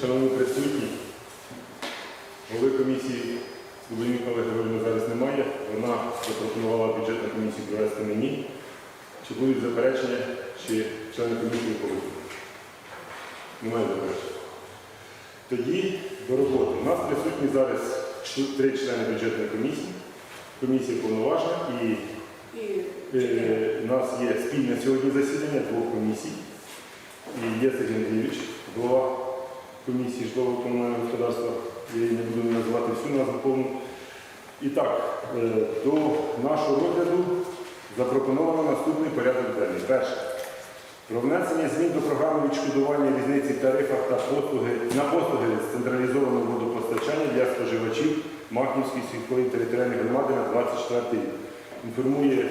Шановні присутні, голови комісії Лубенюк Олег Григорівна зараз немає. Вона запропонувала бюджетну комісію провести мені. Чи будуть заперечення, чи члени комісії погодять? Немає заперечень. Тоді до роботи. У нас присутні зараз три члени бюджетної комісії. Комісія повноважна і І Е, У нас є спільне сьогодні засідання двох комісій. І є Сергій Андрійович, голова комісії житлового комунального господарства. Я її не буду називати всю назву повну. І так, е, до нашого розгляду запропоновано наступний порядок денний. Перше. Про внесення змін до програми відшкодування різниці в тарифах та послуги на послуги з централізованого водопостачання для споживачів Махнівської сільської територіальної громади на 24 рік. Інформує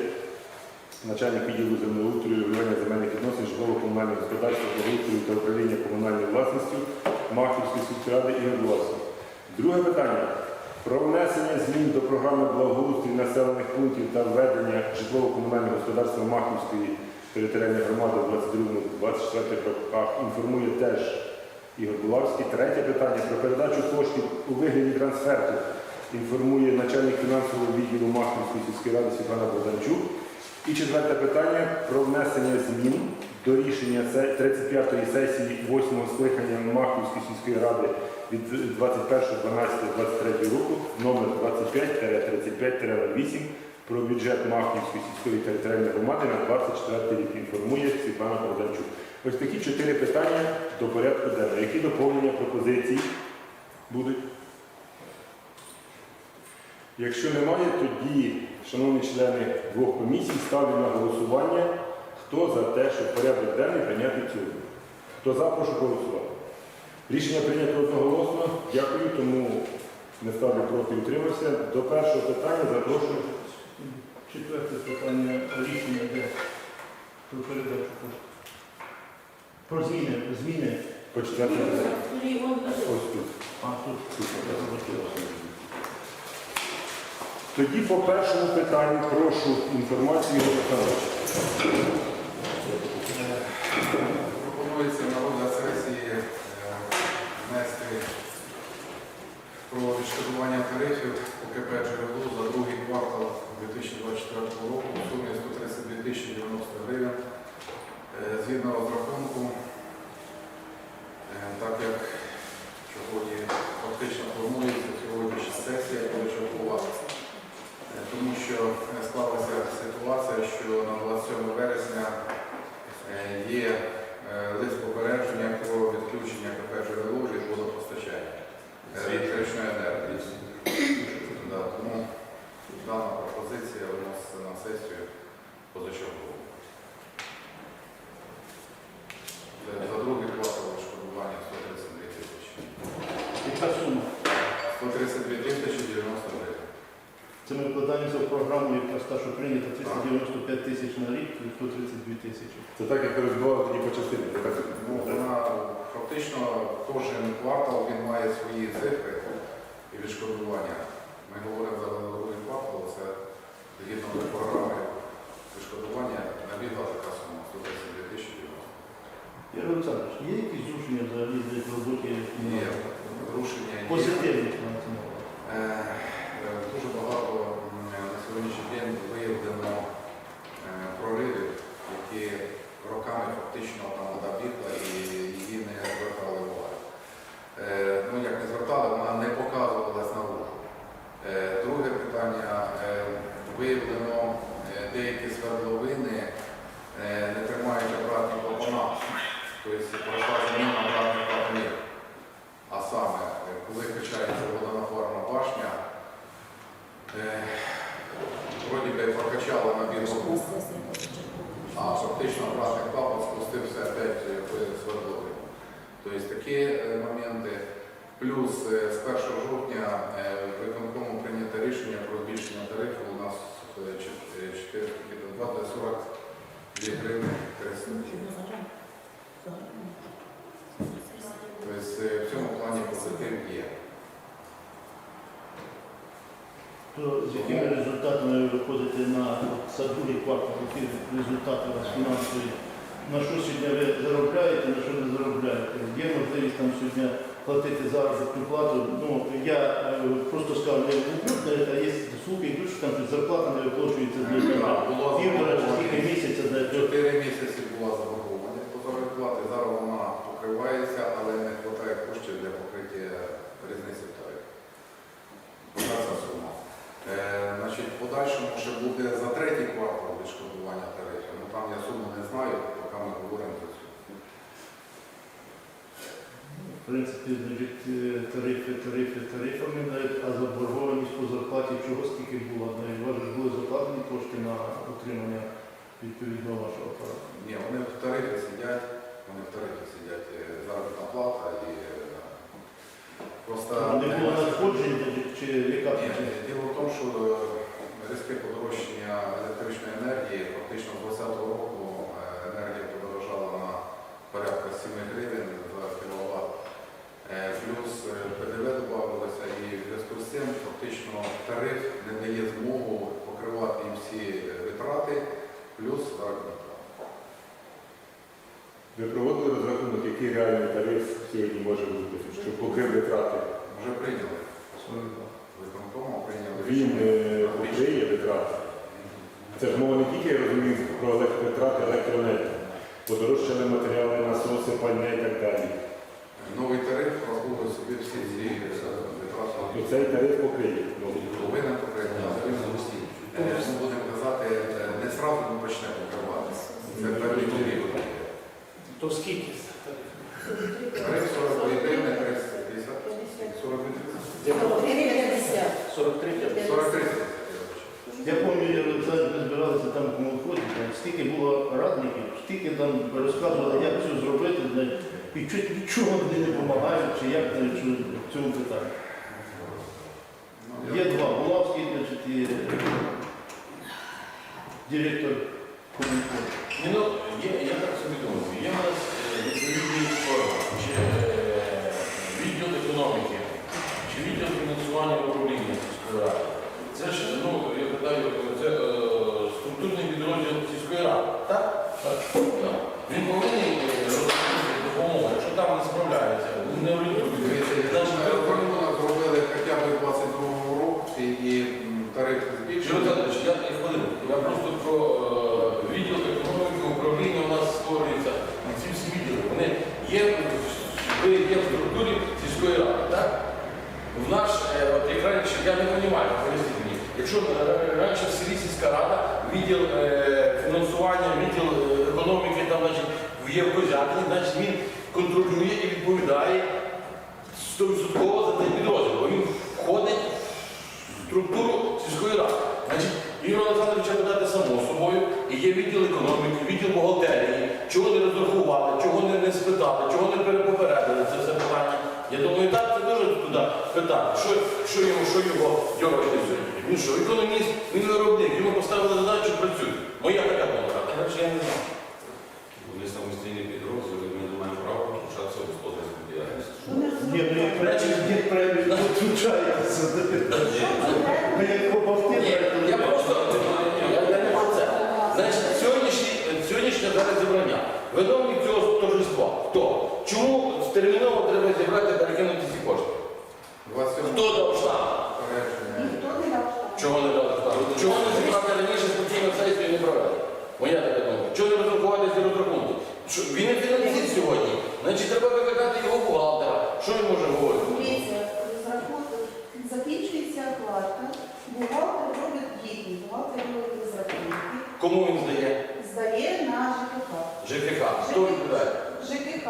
начальник відділу землеустрою, регулювання земельних відносин, житлово-комунального господарства, благоустрою та управління комунальною власністю Махівської сільської ради Ігор Власов. Друге питання. Про внесення змін до програми благоустрою населених пунктів та введення житлово-комунального господарства Махівської територіальної громади в 22-24 роках інформує теж Ігор Булавський. Третє питання про передачу коштів у вигляді трансферту інформує начальник фінансового відділу Махівської сільської ради Світлана Богданчук. І четверте питання про внесення змін до рішення 35-ї сесії 8-го скликання Махівської сільської ради від 21.12.23 року номер 25-35-08 про бюджет Махівської сільської територіальної громади на 24 рік. Інформує Світлана Богданчук. Ось такі чотири питання до порядку денного. Які доповнення пропозицій будуть? Якщо немає, тоді, шановні члени двох комісій, ставлю на голосування, хто за те, щоб порядок денний прийняти в. Хто за, прошу голосувати. Рішення прийнято одноголосно. Дякую, тому не ставлю проти, утримався. До першого питання запрошую. Четверте питання рішення де про передачу коштів. Про зміни, зміни. По четвертому питанню. Ось тут. А тут Тут. Тоді по першому питанню прошу інформацію Ігор Олександрович. Пропонується на розгляд сесії е, внести про відшкодування тарифів УКП «Джерело» за другий квартал 2024 року у сумі 132 тисячі 90 гривень. Е, Згідно розрахунку, е, так як сьогодні фактично планується сьогоднішня сесія, буде чергова, Е, тому що е, склалася ситуація, що на 27 вересня е, є е, лист попередження про відключення КП джерело від водопостачання е, електричної енергії. Да, Тому дана пропозиція виноситься на сесію позачергову. Е, За другий квартал відшкодування 132 тисячі. Яка сума? 132 тисячі 90 гривень. Це ми вкладаємося в програму, яка та, що прийнята 395 тисяч на рік, і 132 тисячі. Це так, як розбивали тоді по частині. так? Ну, вона фактично кожен квартал він має свої цифри і відшкодування. Ми говоримо за другий квартал, це згідно до програми відшкодування набігла така сума 132 тисячі 90. Ігор Олександрович, є якісь зрушення взагалі в роботі? Є рушення є. Позитивні мається на увазі. Е, е, Дуже багато на сьогоднішній день виявлено е, проривів, які роками фактично там вода бігла і її не звертали уваги. Е, Ну, як не звертали, вона не показувалась наружу. Е, Друге питання, виявлено деякі свердловини не тримають обратні клапана, тобто пройшла заміна обратних клапанів. Е, коли качається водонапорна башня, е, вроді би прокачала набір воду, а фактично обратний клапан спустився опять е, в свердловину. Тобто такі е, моменти. Плюс е, з 1 жовтня е, виконкому прийнято рішення про збільшення тарифу у нас е, чот- е, 402 Тобто е, в цьому плані позитив є. То з якими результатами ви виходите на за другий квартал, які результати у вас фінансові на що сьогодні ви заробляєте, на що не заробляєте. Є можливість там сьогодні платити заробітну плату. Ну, я е, просто скажу, не упрекну, а є слухи, йдуть, що там зарплата не виплачується було півтора чи скільки місяця. то- Чотири місяці була зараз вона але не вистачає коштів для покриття різниці в тарифі. Така ця сума. Е, значить, в подальшому ще буде за третій квартал відшкодування тарифів. Ну там я суму не знаю, поки ми говоримо за цю. В принципі, значить, е, тарифи, тарифи, тарифами, навіть, а заборгованість по зарплаті чого скільки було? Навіть у вас же були закладені кошти на отримання відповідного вашого апарату. Ні, вони в тарифі сидять, вони в тарифі сидять е, заробітна плата і е, просто Не було надходжень, значить, чи яка Ні. Діло в тому, що різке подорожчання електричної енергії, фактично з 2020 року е, енергія подорожала на порядка 7 гривень за кіловат. Плюс ПДВ додавалося і в зв'язку з цим фактично тариф не дає змогу покривати їм всі витрати, плюс заробітна. Ви проводили розрахунок, який реальний тариф сьогодні може бути, щоб покрив витрати. Вже прийняли. Виконкому прийняли Він е, покриє витрати. Це ж мова не тільки, я розумію, про електротрати, електроенергію. Подорожчали матеріали, насоси, пальне і так далі. Новий тариф враховує собі всі ці е, витрати. цей тариф покриє. Ну, Повинен покрити, але він запустив. Ми будемо казати, е, не зразу ми почнемо покривати. Це певний період. То скільки? Тариф 40 гривень, 350, 40 43 43. Я пам'ятаю, Олександр, ми збиралися там в там стільки було радників, стільки там розказували, як це зробити, і чуть нічого вони не допомагають, чи як в цьому питанні. Ну, Є два, Булавський, значить, і директор комунікації. Ні, ну, є, я так собі думаю, є у нас е, відповідний орган, чи е, відділ економіки, чи відділ фінансування управління сільської ради. Це ж, ну, я питаю, це е, структурний підрозділ сільської ради, так? Так. Так. Він повинен е, розповісти допомогу, якщо там не справляється, не орієнтується. Дивіться, Значить, Ми рахунок зробили хоча б 22 року і і, м, тариф Юрій збільшили. Олександрович, я, я хвилину. Я просто про е, відділ економіки управління у нас створюється. І ці всі відділи, вони є, ви є в структурі сільської ради, так? В наш, е, от як раніше, я не розумію, поясніть мені, якщо е, раніше в селі сільська рада, відділ е, фінансування, відділ е, економіки, там, значить, є в Козятині, значить він контролює і відповідає 100% за цей підрозділ, бо він входить в структуру сільської ради. Значить, Ігор Олександровича видати само собою, і є відділ економіки, відділ бухгалтерії, чого не розрахували, чого не, не спитали, чого не перепопередили це все питання. Я думаю, так це дуже туди питання. Що, що його, що його дьоргати сьогодні? Він що, економіст, він виробник, йому поставили задачу працює. Моя така думка, інакше я не знаю. Вони самостійний підрозділ, і ми не маємо права втручатися в господарську діяльність. Ні, ну як речі, дід премію не треба зібрати перекинути ці кошти? Хто дав штаб? розпорядження. Чого не дав штаб? Чого не зібрати раніше спокійно сесію не провели? Моя така думка. Чого не розрахувати ці розрахунки? Він не фінансист сьогодні. Значить, треба викликати його бухгалтера. Що він може говорити? Дивіться, розрахунок закінчується оплата, бухгалтер робить гідні, бухгалтер робить розрахунки, Кому він здає? здає на ЖКХ. ЖКХ. Хто відповідає? ЖКХ,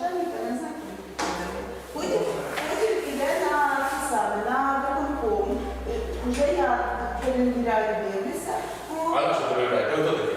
ну, начальник, я не знаю, хто відповідає. Потім, потім іде на це саме, на виконком. Е, Уже я перевіряю, дивлюся. А на що перевіряє? Ви хто такий?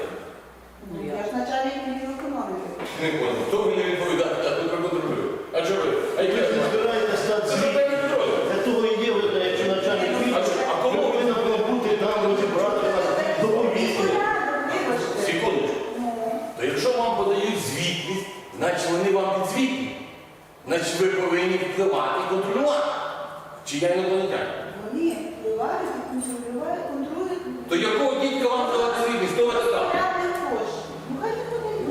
Ну, я ж начальник відділу економіки. Не понял. Хто ви не відповідає? Я тут проконтролюю. А чого ви? А ви які ж не збираєте стати Це звіт. питання підрозділу. Для того і є, ви, якщо начальник А відділу, що- а кому? повинен було бути там розібрати нас, доповісти. Порядок, вибачте. Секундочку. Ну, То якщо вам подають звітність, значить вони вам підзвітні. Значить ви повинні впливати і контролювати. Чи я інопланетянин? Вони впливають, контролюють, контролюють. То якого дідька вам давати звітність? Хто ви така? Порядний кошт. Ну, хай приходить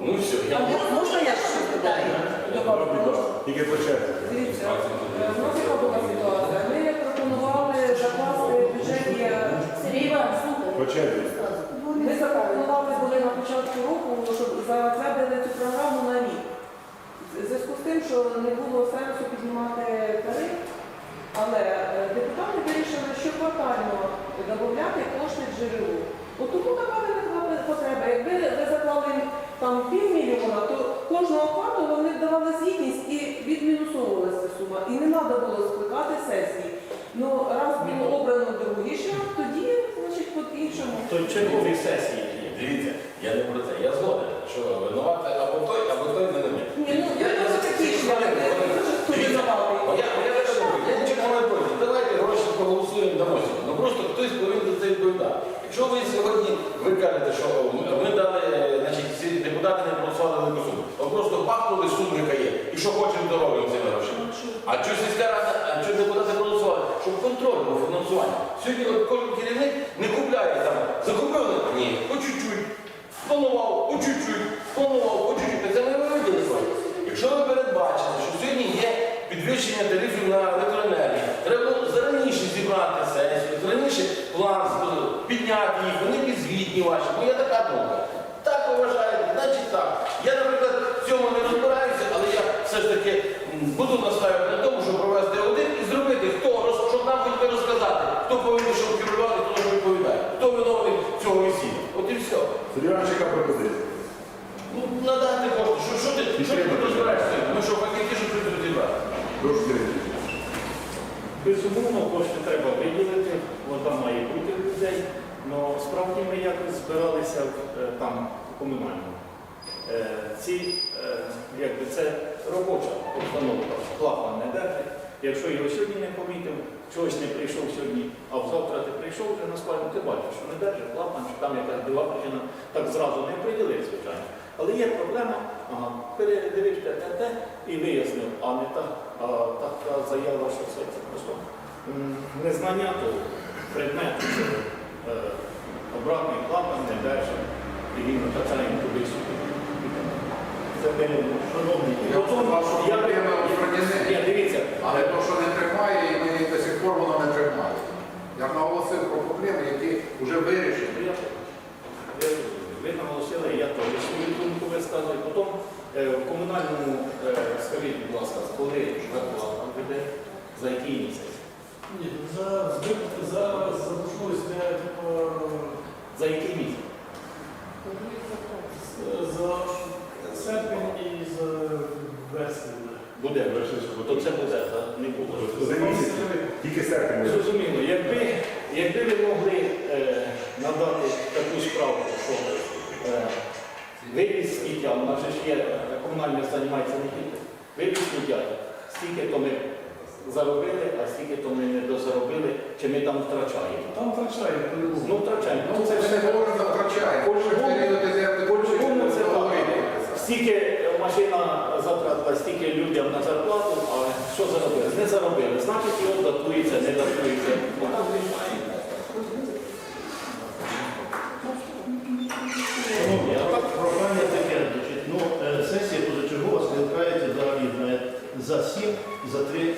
Можна я щось додаю? Добре, будь ласка. Тільки по черзі. Дивіться, е, в нас яка була ситуація? Ми пропонували закласти в бюджеті. Сергій Іванович, слухай. По черзі. Ми запропонували були на початку року, щоб затвердили цю програму на рік. В зв'язку з тим, що не було сенсу піднімати тариф, але е, депутати вирішили, що квартально додати кошти в джерело. От тому така виникла потреба. Якби ви заклали там півмільйона, то кожного кварту вони давали звітність і відмінусовувалася сума. І не треба було скликати сесії. Ну, раз було обрано другий шлях, тоді, значить, по-іншому. То чергові сесії. Дивіться, я не про це. Я згоден, що винувати або той, або той не ми. Ні, ну я дуже такі шляхи, не дуже хто винуватий. Моя, моя така думка, я нічого не проти. Давайте гроші проголосуємо дамо сьогодні. Ну просто хтось повинен за це Якщо ви сьогодні ви кажете, що ми дали, значить, всі депутати не проголосували велику суму, то просто пахнули суму, яка є. І що хочемо, то робимо цими грошима. А що сільська рада, а що депутати проголосували? Щоб контроль був фінансування. Сьогодні кожен керівник не купляє там. Закупили? Ні, по чуть-чуть. Спланував, по чуть-чуть, спланував, по чуть-чуть. Це ми виведені. Якщо ви передбачите, що сьогодні є підвищення тарифів на електроенергію, треба було зараніше зібрати сесію, зараніше план з- підняти їх, вони підзвітні ваші. Ну я така думка. Так ви вважаєте, значить так. Я, наприклад, в цьому не розбираюся, але я все ж таки м, буду наставити на тому, щоб провести один і зробити, хто роз- щоб нам хоч би розказати, хто повинен щоб керувати, хто ж відповідає, хто виновний цього весілля. От і все. Іванович, яка пропозиція? Ну, надати кошти. Що, що ти, що ти розбираєшся? Ми що, фахівці, що тут розібрати? Прошу. Безумовно, кошти треба виділити, вода має бути в людей. Але справді ми якось збиралися е, там комунальному. Е, Ці, е, якби це робоча обстановка, клапан не держить. Якщо його сьогодні не помітив, чогось не прийшов сьогодні, а завтра ти прийшов вже на складі, ти бачиш, що не держить клапан, що там якась була причина, так зразу не приділив, звичайно. Але є проблема, ага, те, те і вияснив, а не так, а така заява, що це, це просто незнання того предмету, що е, обратний клапан не держить, і він качає туди сюди. Це ми, шановні, Я сказав, що я- проблема у я- дивіться, Але то, що не тримає, і ми до сих пор воно не тримає. Я наголосив про проблеми, які вже вирішені. Ви наголосили, я теж свою думку висказую. Потім е, в комунальному, е, скажіть, будь ласка, коли зарплата буде, за який місяць? Ні, за збитки за забушковість для типу, За який місяць? за серпень і за вересень. Буде, то це буде, так? Не буде. За місяць. Тільки серпень. Зрозуміло, якби, якби ви могли е, надати таку справу, що е, вивіз сміття, у нас же ж є е, комунальне займається не тільки, вивіз сміття, стільки то ми заробили, а стільки то ми не дозаробили, чи ми там втрачаємо. Там втрачає по-любому. Ну, втрачаємо. Ну, це це ж не все говоримо втрачає. Стільки машина затратила, стільки людям на зарплату, а що заробили? Не заробили. Значить, його датується, не датується. Отак немає. Прохання таке, ну, е, сесія позачергова скликається за 7 за 3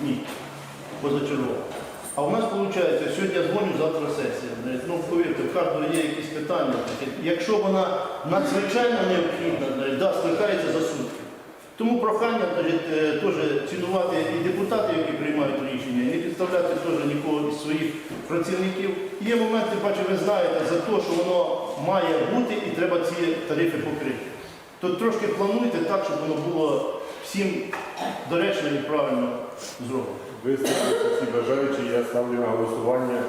дні позачергова. А у нас виходить, сьогодні дзвоню, завтра сесія. Ну, повірте, в кожного є якісь питання. Якщо вона надзвичайно необхідна, да, скликається за сутки. Тому прохання е, теж цінувати і депутатів, які приймають рішення, і не підставляти теж нікого із своїх працівників. Є моменти, бачу, ви знаєте, за те, що воно має бути і треба ці тарифи покрити. То трошки плануйте так, щоб воно було всім доречно і правильно зроблено. Виступили всі бажаючі, я ставлю на голосування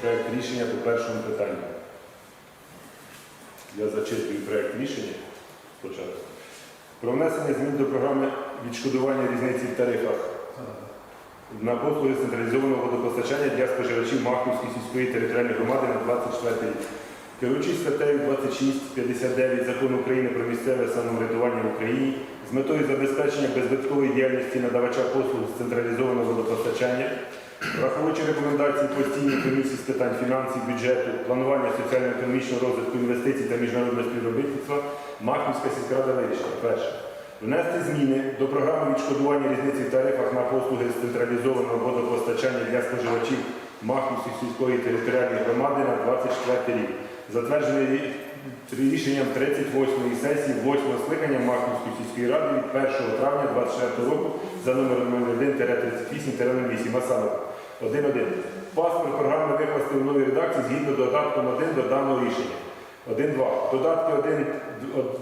проект рішення по першому питанню. Я зачитую проект рішення спочатку. Про внесення змін до програми відшкодування різниці в тарифах на послуги централізованого водопостачання для споживачів Махівської сільської територіальної громади на 24 рік. Керуючись статтею 2659 Закону України про місцеве самоврядування в Україні з метою забезпечення беззбиткової діяльності надавача послуг з централізованого водопостачання, враховуючи рекомендації постійної комісії з питань фінансів, бюджету, планування соціально-економічного розвитку інвестицій та міжнародного співробітництва, Махівська сільськрада вирішила. Перше. Внести зміни до програми відшкодування різниці в тарифах на послуги з централізованого водопостачання для споживачів Махівської сільської територіальної громади на 24 рік. Затверджений рішенням 38-ї сесії 8-го скликання Махівської сільської ради від 1 травня 24 року за номером 01-38-08, а саме 1.1. Паспорт програми викласти в новій редакції згідно додатком 1 до даного рішення. 1.2. Додатки 1,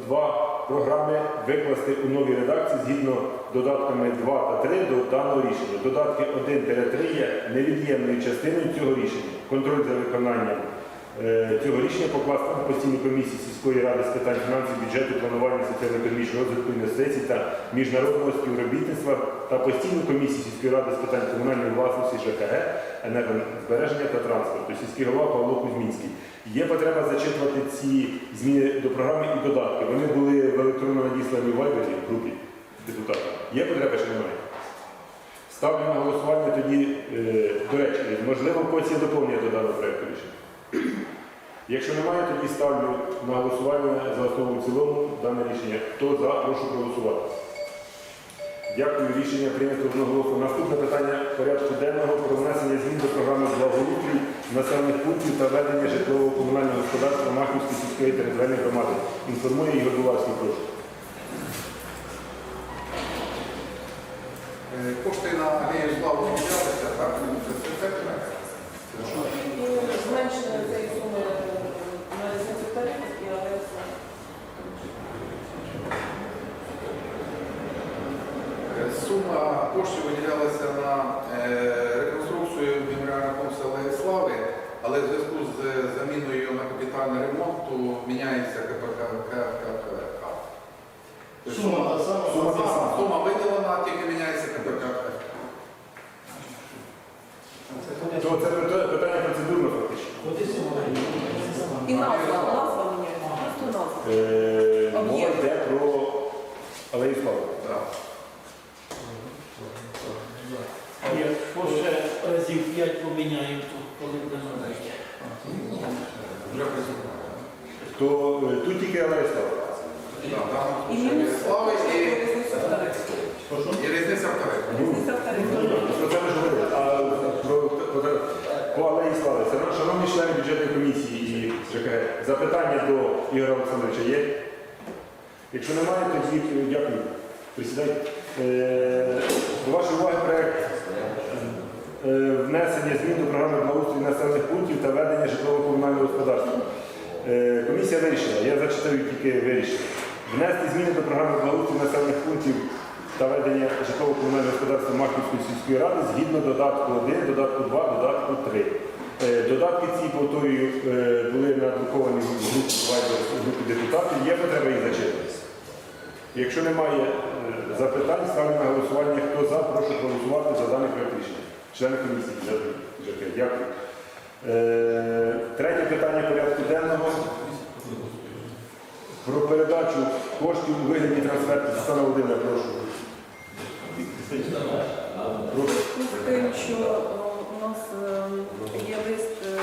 2 програми викласти у новій редакції згідно додатками 2 та 3 до даного рішення. Додатки 1-3 є невід'ємною частиною цього рішення. Контроль за виконанням цього рішення покласти на постійну комісію сільської ради з питань фінансів, бюджету, планування соціально-економічного розвитку інвестицій та міжнародного співробітництва та постійну комісію сільської ради з питань комунальної власності ЖКГ, енергозбереження та транспорту. Сільський голова Павло Кузьмінський. Є потреба зачитувати ці зміни до програми і додатки. Вони були в електронно надіслані в Вайбері в групі депутатів. Є потреба чи немає? Ставлю на голосування тоді, е, до речі, можливо, когось є доповнення до даного проєкту рішення. Якщо немає, тоді ставлю на голосування за основу в цілому дане рішення. Хто за, прошу проголосувати. Дякую, рішення прийнято одноголосно. Наступне питання порядку денного про внесення змін до програми благоустрій населених пунктів та ведення житлового комунального господарства Махівської сільської територіальної громади. Інформує Ігор Булавський, прошу. Е, Кошти на алею славу виділялися, так? Зменшення цієї суми і. Е, Сума коштів виділялася на е, реконструкцію меморіального комплексу Алеї Слави, але в зв'язку з заміною на капітальний ремонт то міняється КПК. КПК. Тобто Сума та сама. Сума та сама. Сума виділена, тільки міняється КПК. То це пит- питання процедурно фактично. І назва, назва міняється, просто назва. Е, Мова Об'єкт. йде про Алею Слави. Якщо ще разів п'ять поміняємо, то коли буде робити? То е, тут тільки Алея Слави. І мінус і, різниця в тарифі. і різниця в тарифі. Різниця в тарифі. Про це ми ж говорили. А про, про, по Алеї Слави. Це шановні члени бюджетної комісії і ЖКГ. Запитання до Ігоря Олександровича є? Якщо немає, тоді дякую. Присідайте. Е, До вашої уваги проект е, внесення змін до програми благоустрою населених пунктів та ведення житлово-комунального господарства. Е, Комісія вирішила, я зачитаю тільки вирішення. Внести зміни до програми благоустрою населених пунктів та ведення житлово-комунального господарства Махівської сільської ради згідно додатку 1, додатку 2, додатку 3. Е, Додатки ці, повторюю, е, були надруковані в групі депутатів. Є потреба їх зачитувати? Якщо немає е, запитань, ставлю на голосування. Хто за, прошу проголосувати за даний проект рішення. Члени комісії бюджетної ЖК. Дякую. Третє питання порядку денного. Про передачу коштів у вигляді трансферту. Світлана Володимирівна, прошу. Прошу. тим, що у нас е, є лист е,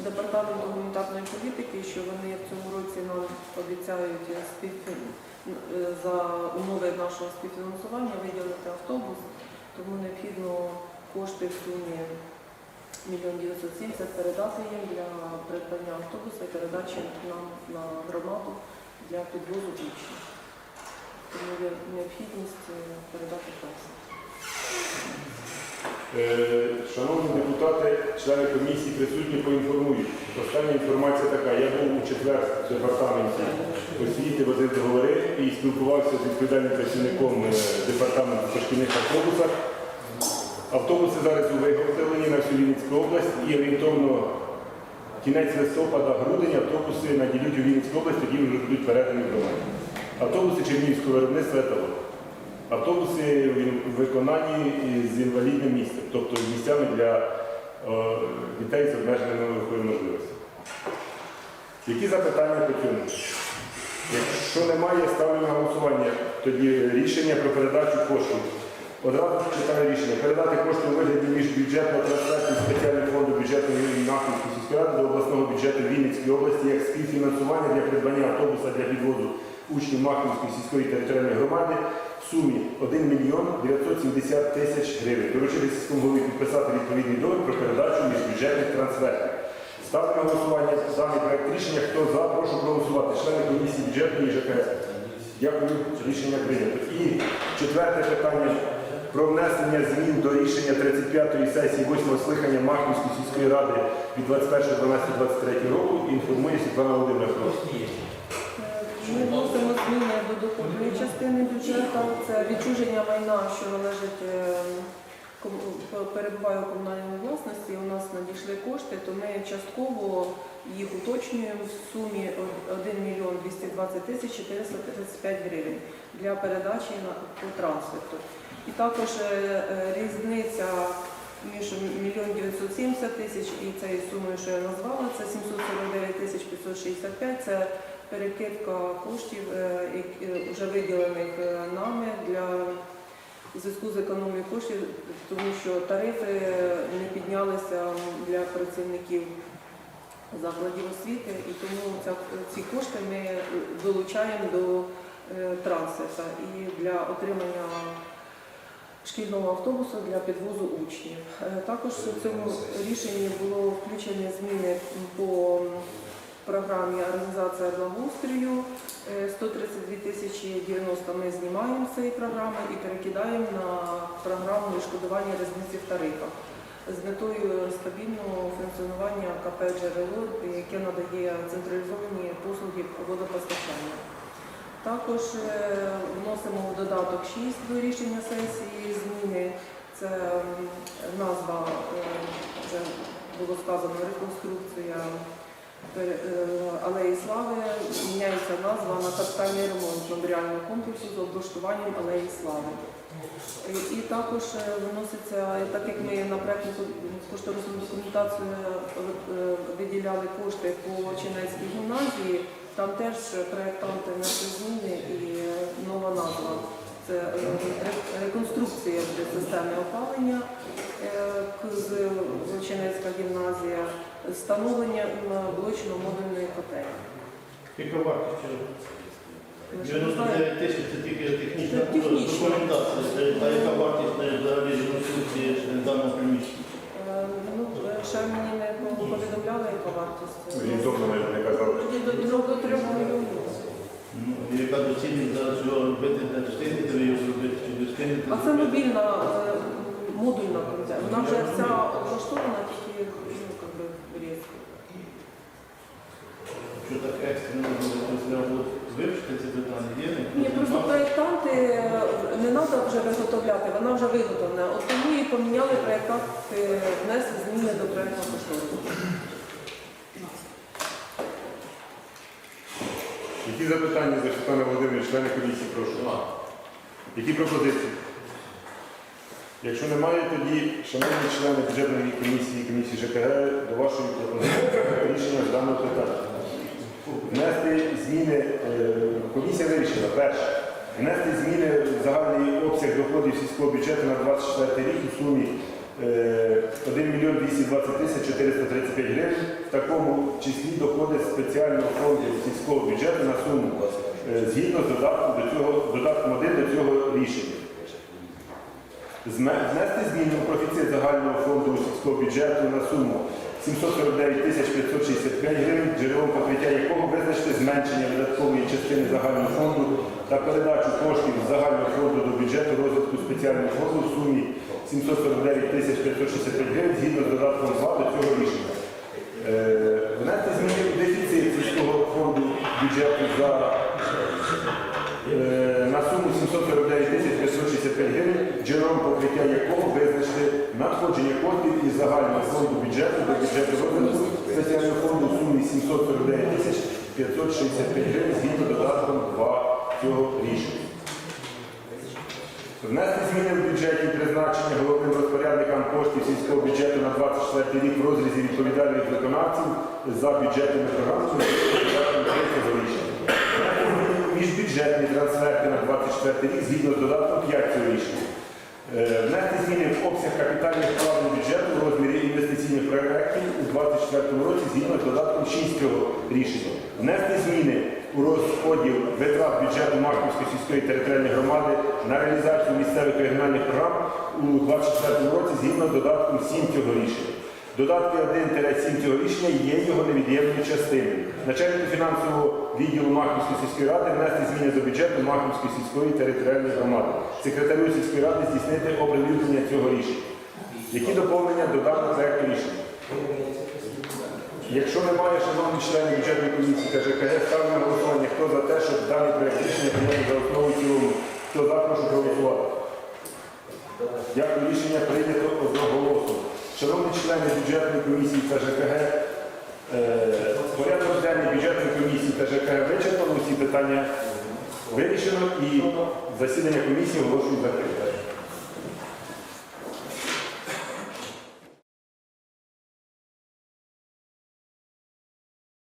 від е, департаменту гуманітарної політики, що вони в цьому році нам обіцяють е, за умови нашого співфінансування виділити автобус, тому необхідно кошти в сумі 1 970 передати їм для придбання автобуса і передачі нам на громаду для підвозу учнів. Тому є необхідність е, передати кошти. Е, Шановні депутати, члени комісії присутні поінформують. Остання інформація така. Я був у четвер в департаменті освіти, возив договори і спілкувався з відповідальним працівником е, департаменту по шкільних автобусах. Автобуси зараз виготовлені на всю Вінницьку область і орієнтовно кінець листопада, грудень автобуси наділють у Вінницьку область, тоді вже будуть передані громаді. Автобуси Чернігівського виробництва «Еталон». Автобуси в виконанні з інвалідним місцем, тобто місцями для е, дітей з обмеженими руховими можливостями. Які запитання по цьому? Якщо немає, ставлю на голосування тоді рішення про передачу коштів Одразу читаю рішення. Передати кошти у вигляді міжбюджетного трансферту спеціального фонду бюджетної Нахівської сільської до обласного бюджету Вінницької області як співфінансування для придбання автобуса для підвозу учнів Махівської сільської територіальної громади в сумі 1 мільйон 970 тисяч гривень. Доручити сільському голові підписати відповідний договір про передачу міжбюджетних трансфертів. Ставлю на голосування даний проект рішення. Хто за, прошу проголосувати. Члени комісії бюджетної ЖКС. Дякую, рішення прийнято. І четверте питання про внесення змін до рішення 35-ї сесії 8-го скликання Махівської сільської ради від 21.12.23 року. Інформує Світлана Володимирівна. Ми вносимо зміни до доходної частини бюджету. Це відчуження майна, що належить е, перебуває у комунальній власності. У нас надійшли кошти, то ми частково їх уточнюємо в сумі 1 мільйон 220 тисяч 435 гривень для передачі по трансферту. І також е, е, різниця між 1 970 тисяч і цією сумою, що я назвала, це 749 тисяч 565, це перекидка коштів, е, які, е, вже виділених е, нами для зв'язку з економією коштів, тому що тарифи е, не піднялися для працівників закладів освіти, і тому ці кошти ми е, долучаємо до е, трансферта і для отримання шкільного автобусу для підвозу учнів. Е, Також в цьому рішенні було включені зміни по програмі організація благоустрою. Е, 132 тисячі 90 ми знімаємо з цієї програми і перекидаємо на програму відшкодування різниці в тарифах з метою стабільного функціонування КП «Джерело», яке надає централізовані послуги водопостачання. Також е, вносимо в додаток 6 до рішення сесії зміни. Це назва, е, вже було сказано, реконструкція е, Алеї Слави. Міняється назва на капітальний ремонт меморіального комплексу з облаштуванням Алеї Слави. І, також е, виноситься, так як ми на проєктну кошторисну документацію е, е, виділяли кошти по Чинецькій гімназії, там теж проєктанти внесли зміни і е, нова назва. Це е, реконструкція системи опалення е, з Чинецька гімназія, встановлення блочно-модульної котельні. Яка вартість? цього? Ви ж не знаєте? 99 тисяч це тільки технічна технічна. документація. Це- А яка вартість взагалі реконструкції даного приміщення? Е, Ну, ще мені не повідомляли, яка вартість. Орієнтовно навіть не казав. Тоді до, до, до мільйонів. Ну, яка доцільність зараз його робити, не встигнете ви його зробити, чи не? А це мобільна е, модульна концерт. Вона вже вся облаштована, тільки ну, как би, різко. Що так екстрено треба було вивчити ці питання, є? Ні, просто проєктанти е, не треба вже виготовляти, вона вже виготовлена. От тому і поміняли проєктанти, внесли зміни до проєктного кошторису. Які запитання за Світлана Володимирівна, члени комісії, прошу. Які пропозиції? Якщо немає, тоді, шановні члени бюджетної комісії, комісії ЖКГ, до вашої пропозиції рішення з даного питання. Внести зміни, е, комісія вирішила, перше, внести зміни в загальний обсяг доходів сільського бюджету на 24 рік у сумі е, 1 мільйон 220 тисяч 435 гривень, в такому числі доходи спеціального фонду сільського бюджету на суму е, згідно з додатком до цього, додатком 1 до цього рішення. Внести зміни у профіцит загального фонду сільського бюджету на суму 749 тисяч 565 гривень, джерелом покриття якого визначити зменшення видаткової частини загального фонду та передачу коштів з загального фонду до бюджету розвитку спеціального фонду в сумі 749 тисяч 565 гривень згідно з додатком 2 до цього рішення. Е, Внести зміни у дефіцит сільського фонду бюджету за Е, на суму 749 тисяч 565 гривень, джерелом покриття якого визначили надходження коштів із загального фонду бюджету до бюджету розвитку спеціального фонду в сумі 749 тисяч 565 гривень згідно додатком 2 цього рішення. Внести зміни в бюджеті призначення головним розпорядникам коштів сільського бюджету на 24 рік в розрізі відповідальних виконавців за бюджетними програмами за рішення. Міжбюджетні трансферти на 24 рік згідно з додатком 5 цього рішення. Е, Внести зміни в обсяг капітальних вкладень бюджету в розмірі інвестиційних проєктів у 2024 році згідно з додатком 6 рішення. Внести зміни у розподіл витрат бюджету Марківської сільської територіальної громади на реалізацію місцевих регіональних програм у 2024 році згідно з додатком 7 цього рішення. Додатки 1-7 цього рішення є його невід'ємною частиною. Начальнику фінансового відділу Махівської сільської ради внести зміни до бюджету Махівської сільської територіальної громади. Секретарю сільської ради здійснити оприлюднення цього рішення. Які доповнення до даного проекту рішення? Якщо немає шановні члени бюджетної комісії та ЖКГ, ставлю на голосування. Хто за те, щоб даний проект рішення прийняти за основу цілому? Хто за, прошу проголосувати. Дякую, рішення прийнято одноголосно. Шановні члени бюджетної комісії та ЖКГ, е, порядок денний бюджетної комісії та ЖКГ вичерпано, всі питання вирішено і засідання комісії оголошують закрите.